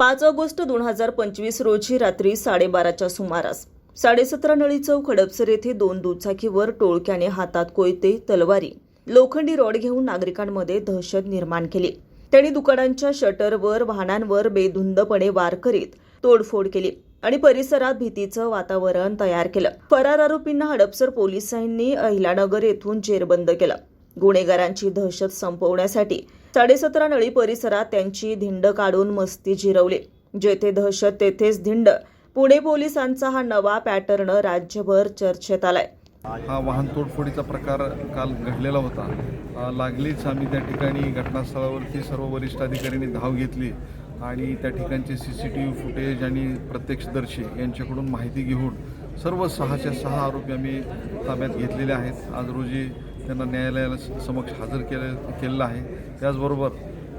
पाच ऑगस्ट दोन हजार पंचवीस रोजी रात्री साडेबाराच्या सुमारास साडेसतरा नळी चौक हडपसर येथे दोन दुचाकीवर टोळक्याने हातात कोयते तलवारी लोखंडी रॉड घेऊन नागरिकांमध्ये दहशत निर्माण केली. त्यांनी दुकानांच्या शटरवर वाहनांवर बेधुंदपणे वार करीत तोडफोड केली आणि परिसरात भीतीचं वातावरण तयार केलं. फरार आरोपींना हडपसर पोलिसांनी अहिलानगर येथून जेरबंद केलं. गुन्हेगारांची दहशत संपवण्यासाठी साडेसतरा नळी परिसरात त्यांची धिंड काढून मस्ती जिरवली. जेथे दहशत तेथेच धिंड. पुणे पोलिसांचा हा नवा पॅटर्न राज्यभर चर्चेत आलाय. हा वाहन तोडफोडीचा प्रकार काल घडलेला होता. लागलीच आम्ही त्या ठिकाणी घटनास्थळावरती सर्व वरिष्ठ अधिकाऱ्यांनी धाव घेतली आणि त्या ठिकाणचे C C T V footage आणि प्रत्यक्षदर्शी यांच्याकडून माहिती घेऊन सर्व सहाच्या सहा आरोपी आम्ही ताब्यात घेतलेले आहेत. आज रोजी त्यांना न्यायालयाला समक्ष हजर केले केलेलं आहे. त्याचबरोबर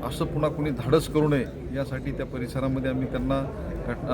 असं पुन्हा कोणी धाडस करू नये यासाठी त्या परिसरामध्ये आम्ही त्यांना घट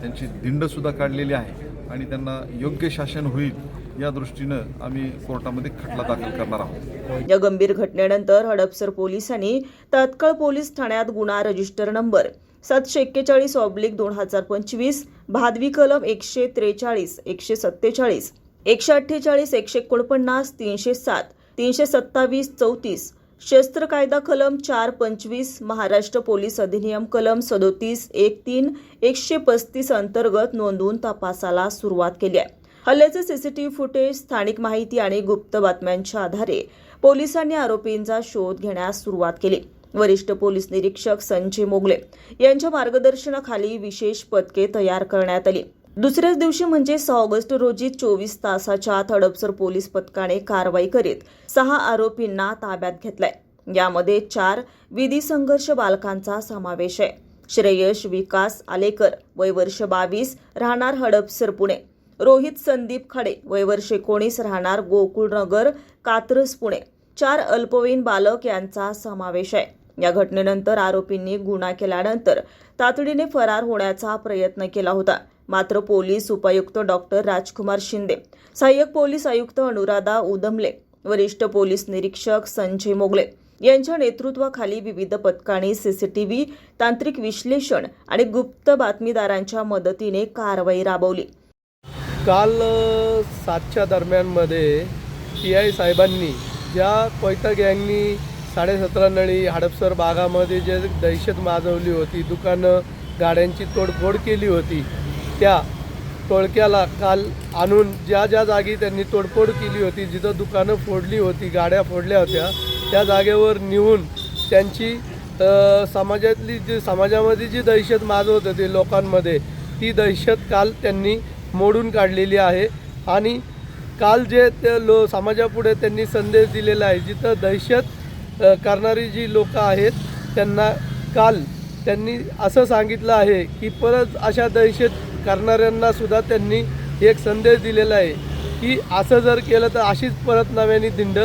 त्यांची दिंडसुद्धा काढलेली आहे आणि त्यांना योग्य शासन होईल या दृष्टीनं आम्ही कोर्टामध्ये खटला दाखल करणार आहोत. या गंभीर घटनेनंतर हडपसर पोलिसांनी तात्काळ पोलीस ठाण्यात गुन्हा रजिस्टर नंबर सातशे एक्केचाळीस ऑब्लिक दोन हजार पंचवीस भादवी कलम एकशे त्रेचाळीस एकशे सत्तेचाळीस एकशे अठ्ठेचाळीस एकशे एकोणपन्नास तीनशे सात तीनशे सत्तावीस चौतीस शस्त्र कायदा कलम चार पंचवीस महाराष्ट्र पोलीस अधिनियम कलम सदोतीस एक तीन एकशे पस्तीस अंतर्गत नोंदवून तपासाला सुरुवात केली आहे. हल्ल्याचे सीसीटीव्ही फुटेज स्थानिक माहिती आणि गुप्त बातम्यांच्या आधारे पोलिसांनी आरोपींचा शोध घेण्यास सुरुवात केली. वरिष्ठ पोलीस निरीक्षक संजय मोगले यांच्या मार्गदर्शनाखाली विशेष पथके तयार करण्यात आली. दुसऱ्याच दिवशी म्हणजे सहा ऑगस्ट रोजी चोवीस तासाच्या आत हडपसर पोलीस पथकाने कारवाई करीत सहा आरोपींना ताब्यात घेतलाय. यामध्ये चार विधी संघर्ष बालकांचा समावेश आहे. श्रेयश विकास आलेकर वय वर्ष बावीस राहणार हडपसर पुणे. रोहित संदीप खडे. वय वर्ष एकोणीस राहणार गोकुळनगर कात्रज पुणे. चार अल्पवयीन बालक यांचा समावेश आहे. या घटनेनंतर आरोपींनी गुन्हा केल्यानंतर तातडीने फरार होण्याचा प्रयत्न केला होता. मात्र पोलीस उपायुक्त डॉक्टर राजकुमार शिंदे सहाय्यक पोलीस आयुक्त अनुराधा उदमले वरिष्ठ पोलीस निरीक्षक संजय मोगले यांच्या नेतृत्वाखाली विविध पथकांनी सीसीटीव्ही तांत्रिक विश्लेषण आणि गुप्त बातमीदारांच्या मदतीने कारवाई राबवली. काल सातच्या दरम्यानमध्ये टी आय साहेबांनी ज्या कोयता गँगनी साडेसतरा नळी हडपसर भागामध्ये जे दहशत माजवली होती दुकानं गाड्यांची तोडफोड केली होती त्या टोळक्याला काल आणून ज्या ज्या जागी त्यांनी तोडफोड केली होती जिथं दुकानं फोडली होती गाड्या फोडल्या होत्या त्या जागेवर नेऊन त्यांची समाजातली जी समाजामध्ये जी दहशत माजवत होती लोकांमध्ये ती दहशत काल त्यांनी मोडून काढलेली आहे. आणि काल जे ते लो समाजापुढे त्यांनी संदेश दिलेला आहे जिथं दहशत करणारी जी लोकं आहेत त्यांना काल त्यांनी असं सांगितलं आहे की परत अशा दहशत करणाऱ्यांना सुद्धा त्यांनी एक संदेश दिलेला आहे की असं जर केलं तर अशीच परत नव्याने दिंड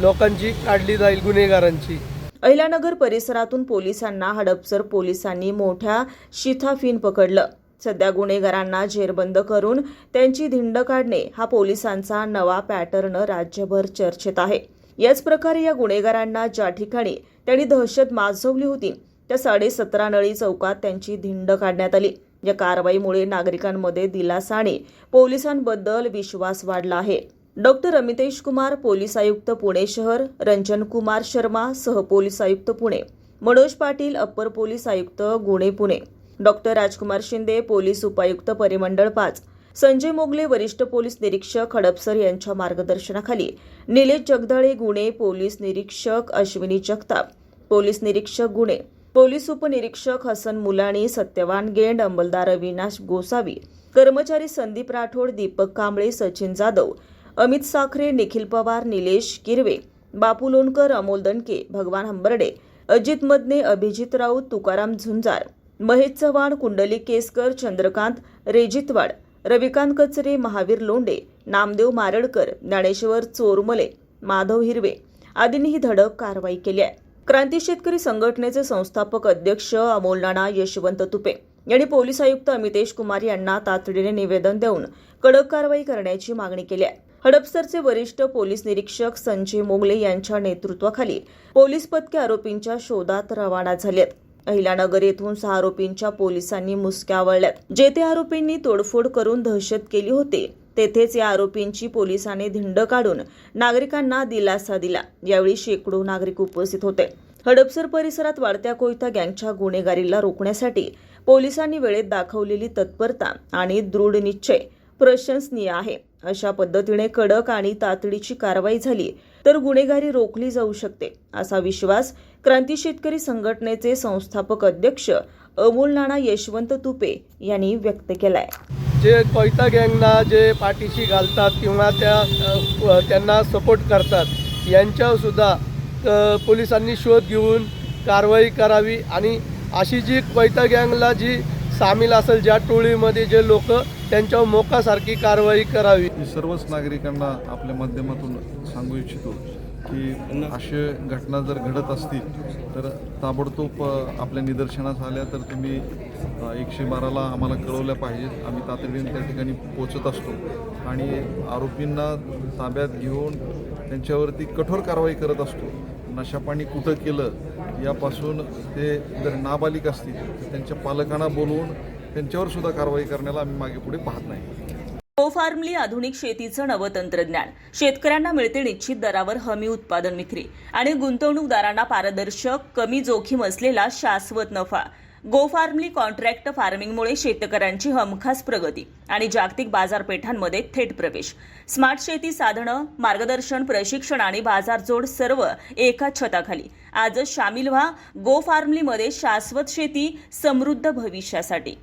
लोकांची काढली जाईल गुन्हेगारांची. अहिलानगर परिसरातून पोलिसांना हडपसर पोलिसांनी मोठ्या शिथाफीन पकडलं. सध्या गुन्हेगारांना जेरबंद करून त्यांची धिंड काढणे हा पोलिसांचा नवा पॅटर्न राज्यभर चर्चेत आहे. याच प्रकारे या गुन्हेगारांना ज्या ठिकाणी त्यांनी दहशत माजवली होती त्या साडेसतरा नळी चौकात त्यांची धिंड काढण्यात आली. या कारवाईमुळे नागरिकांमध्ये दिलासा आणि पोलिसांबद्दल विश्वास वाढला आहे. डॉक्टर अमितेश कुमार पोलीस आयुक्त पुणे शहर रंजन कुमार शर्मा सहपोलीस आयुक्त पुणे मनोज पाटील अप्पर पोलीस आयुक्त गुणे पुणे. डॉक्टर राजकुमार शिंदे पोलीस उपायुक्त परिमंडळ पाच संजय मोगले वरिष्ठ पोलीस निरीक्षक हडपसर यांच्या मार्गदर्शनाखाली निलेश जगदळे गुणे पोलीस निरीक्षक अश्विनी जगताप पोलीस निरीक्षक गुणे पोलीस उपनिरीक्षक हसन मुलाणी सत्यवान गेंड अंमलदार अविनाश गोसावी कर्मचारी संदीप राठोड दीपक कांबळे सचिन जाधव अमित साखरे निखिल पवार निलेश किरवे बापू लोणकर अमोल दणके भगवान हंबर्डे अजित मदने अभिजित राऊत तुकाराम झुंजार महेश चव्हाण कुंडली केसकर चंद्रकांत रेजितवाड रविकांत कचरे महावीर लोंडे नामदेव मारडकर ज्ञानेश्वर चोरमले माधव हिरवे आदींनी ही धडक कारवाई केली आहे. क्रांती शेतकरी संघटनेचे संस्थापक अध्यक्ष अमोल नाना यशवंत तुपे यांनी पोलीस आयुक्त अमितेश कुमार यांना तातडीने निवेदन देऊन कडक कारवाई करण्याची मागणी केली आहे. हडपसरचे वरिष्ठ पोलीस निरीक्षक संजय मोगले यांच्या नेतृत्वाखाली पोलीस पथके आरोपींच्या शोधात रवाना झाली आहेत अहिलानगर येथून सहा आरोपींच्या पोलिसांनी मुसक्या वळल्यात जेथे आरोपींनी तोडफोड करून दहशत केली होती तेथेच या आरोपींची पोलिसांनी धिंड काढून नागरिकांना दिलासा दिला. यावेळी शेकडो नागरिक उपस्थित होते. हडपसर परिसरात वाढत्या कोयता गँगच्या गुन्हेगारीला रोखण्यासाठी पोलिसांनी वेळेत दाखवलेली तत्परता आणि दृढ निश्चय प्रशंसनीय आहे. अशा पद्धतीने कडक आणि तातडीची कारवाई झाली तर गुन्हेगारी रोखली जाऊ शकते असा विश्वास क्रांती शेतकरी संघटनेचे संस्थापक अध्यक्ष अमोल नाना यशवंत तुपे यांनी व्यक्त केलाय. जे कोयता गँगना जे पाठीशी घालतात किंवा त्या त्यांना सपोर्ट करतात यांच्यासुद्धा पोलिसांनी शोध घेऊन कारवाई करावी. आणि अशी जी कोयता गँगला जी सामील असेल ज्या टोळीमध्ये जे लोक त्यांच्यावर मोकासारखी कारवाई करावी. मी सर्वच नागरिकांना आपल्या माध्यमातून सांगू इच्छितो की असे घटना जर घडत असतील तर ताबडतोब आपल्या निदर्शनास आल्या तर तुम्ही एकशे बाराला आम्हाला कळवल्या पाहिजेत आम्ही तातडीने त्या ठिकाणी पोचत असतो. आणि आरोपींना ताब्यात घेऊन त्यांच्यावरती कठोर कारवाई करत असतो. नशापाणी कुठं केलं यापासून ते जर नाबालिक असतील तर त्यांच्या पालकांना बोलवून त्यांच्यावर सुद्धा कारवाई करण्याला आम्ही मागे पुढे पाहत नाही. गो फार्मली आधुनिक शेतीचं नवं तंत्रज्ञान. शेतकऱ्यांना मिळते निश्चित दरावर हमी उत्पादन विक्री आणि गुंतवणूकदारांना पारदर्शक कमी जोखीम असलेला शाश्वत नफा. गोफार्मली कॉन्ट्रॅक्ट फार्मिंगमुळे शेतकऱ्यांची हमखास प्रगती आणि जागतिक बाजारपेठांमध्ये थेट प्रवेश. स्मार्ट शेती साधनं मार्गदर्शन प्रशिक्षण आणि बाजारजोड सर्व एका छताखाली. आजच सामील व्हा गोफार्मलीमध्ये शाश्वत शेती समृद्ध भविष्यासाठी.